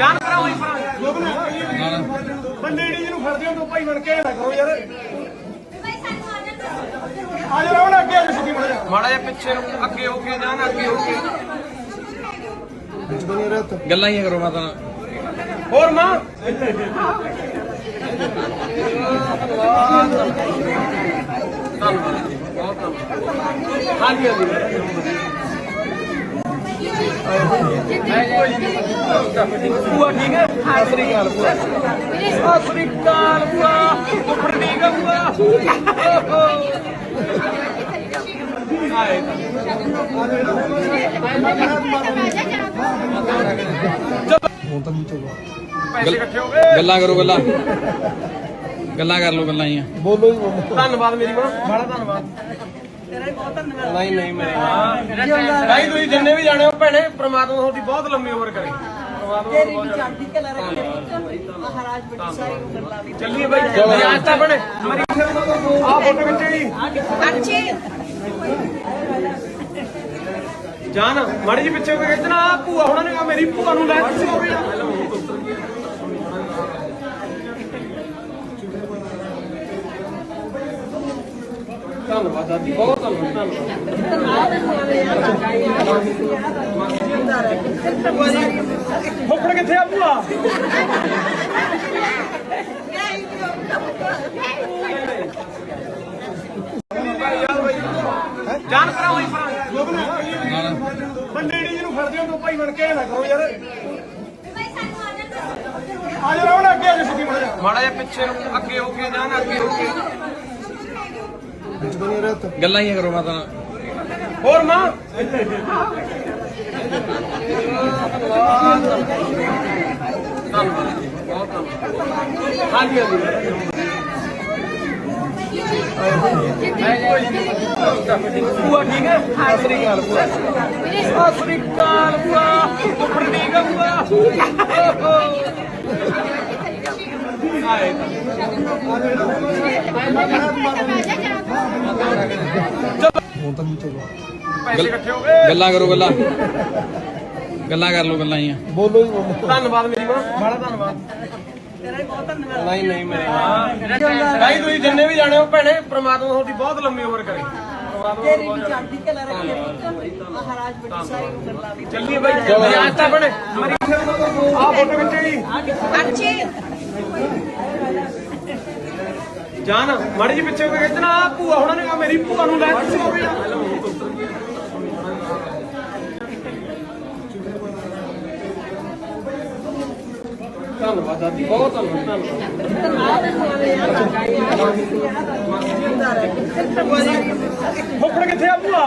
ਜਾਨ ਕਰਾ ਹੋਈ ਫਰਾਂ ਬੰਦੇ ਨੂੰ ਫੜਦੇ ਹੋ ਤੂੰ ਭਾਈ ਬਣ ਕੇ ਨਾ ਕਰੋ ਯਾਰ। ਆ ਜਾ ਰਵਣ ਅੱਗੇ ਆ ਜਾ ਸਿੱਧੀ ਮਾੜਾ ਮਾੜਾ ਜਿਹਾ ਪਿੱਛੇ ਨੂੰ ਅੱਗੇ ਹੋ ਕੇ ਜਾਨ ਅੱਗੇ ਹੋ ਕੇ। ਗੱਲਾਂ ਹੀ ਕਰੋ ਮਾਤਾ ਹੋਰ ਮਾਂ? ਹਾਂਜੀ ਹਾਂਜੀ। ਬੁਆ ਠੀਕ ਹੈ ਸਤਿ ਸ੍ਰੀ ਅਕਾਲ ਬੁਆ ਸਤਿ ਸ੍ਰੀ ਅਕਾਲ ਬੁਆ ਉੱਪਰ ਠੀਕ ਹੈ ਬੁਆ ਆਏ ਪੈਸੇ ਇਕੱਠੇ ਹੋ ਗਏ ਗੱਲਾਂ ਕਰੋ ਗੱਲਾਂ ਗੱਲਾਂ ਕਰ ਲੋ ਗੱਲਾਂ ਹੀ ਧੰਨਵਾਦ ਮੇਰੀ ਮਾਂ। ਬੜਾ ਧੰਨਵਾਦ। ਨਹੀਂ ਨਹੀਂ ਮੇਰੇ ਭਾਈ ਤੁਸੀਂ ਜਿੰਨੇ ਵੀ ਜਾਣੇ ਹੋ ਭੈਣੇ ਪ੍ਰਮਾਤਮਾ ਤੁਹਾਡੀ ਬਹੁਤ ਲੰਮੀ ਉਮਰ ਕਰੇ। ਤੇਰੀ ਵੀ ਚੜ੍ਹਦੀ ਕਲਾ ਰੱਖੇ ਮਹਾਰਾਜ ਬੜੀ ਸਾਰੀ ਉਮਰ ਲਾਵੇ ਚੱਲੀਏ ਬਾਈ ਅੱਜ ਤਾਂ ਬਣੇ ਆ ਫੋਟੋ ਖਿੱਚੇਗੀ ਅੱਛੇ ਜਾਨ ਮਾੜੀ ਜੀ ਪਿੱਛੇ ਹੋ ਕੇ ਖਿੱਚਣਾ। ਆਹ ਭੂਆ ਹੁਣਾਂ ਨੇ ਮੇਰੀ ਭੂਆ ਨੂੰ ਲੈ ਕੇ ਹੋਵੇ ਧੰਨਵਾਦ, ਦਾਦੀ। ਬਹੁਤ ਧੰਨਵਾਦ ਧੰਨਵਾਦ। ਫੁੱਫੜ ਕਿੱਥੇ ਆ ਭੂਆ? ਜਾਨ ਕਰਾ ਹੋਈ ਫਰਾਂ ਬੰਦੇ ਡੀ ਨੂੰ ਫੜਦੇ ਹੋ, ਤੂੰ ਭਾਈ ਬਣ ਕੇ ਨਾ ਕਰੋ ਯਾਰ। ਆ ਜਾ ਰਵਣ ਅੱਗੇ ਆ ਜਾ ਸਿੱਧੀ ਮਾੜਾ ਜਿਹਾ ਪਿੱਛੇ ਨੂੰ ਅੱਗੇ ਹੋ ਕੇ ਜਾਨ ਅੱਗੇ ਹੋ ਕੇ। ਗੱਲਾਂ ਹੀ ਕਰੋ ਮਾਤਾ ਹੋਰ ਮਾਂ। ਹਾਂਜੀ ਹਾਂਜੀ। ਬੁਆ ਠੀਕ ਹੈ? ਸਤਿ ਸ੍ਰੀ ਅਕਾਲ ਬੁਆ ਸਤਿ ਸ੍ਰੀ ਅਕਾਲ ਬੁਆ ਉੱਪਰ ਠੀਕ ਹੈ ਬੁਆ ਆਏ। ਪੈਸੇ ਇਕੱਠੇ ਹੋ ਗਏ। ਗੱਲਾਂ ਕਰੋ ਗੱਲਾਂ। ਗੱਲਾਂ ਕਰ ਲੋ ਗੱਲਾਂ ਹੀ ਧੰਨਵਾਦ ਮੇਰੀ ਮਾਂ। ਬੜਾ ਧੰਨਵਾਦ। ਨਹੀਂ ਨਹੀਂ ਮੇਰੇ ਭਾਈ ਤੁਸੀਂ ਜਿੰਨੇ ਵੀ ਜਾਣੇ ਹੋ ਭੈਣੇ ਪ੍ਰਮਾਤਮਾ ਤੁਹਾਡੀ ਬਹੁਤ ਲੰਮੀ ਉਮਰ ਕਰੇ। ਤੇਰੀ ਵੀ ਚੜ੍ਹਦੀ ਕਲਾ ਰੱਖੇ ਮਹਾਰਾਜ ਬੜੀ ਸਾਰੀ ਉਮਰ ਲਾਵੇ ਬਾਈ। ਤਾਂ ਆ ਫੋਟੋ ਅੱਛੇ। ਜਾਨ, ਮਾੜੀ ਜੀ ਪਿੱਛੇ ਹੋ ਖਿੱਚਣਾ ਆਹ ਭੂਆ ਹੁਣਾਂ ਨੇ ਕਿਹਾ ਮੇਰੀ ਭੂਆ ਨੂੰ ਲੈ ਕੇ ਹੋਵੇ ਧੰਨਵਾਦ, ਦਾਦੀ, ਬਹੁਤ ਧੰਨਵਾਦ ਧੰਨਵਾਦ। ਫੁੱਫੜ ਕਿੱਥੇ ਆ ਭੂਆ।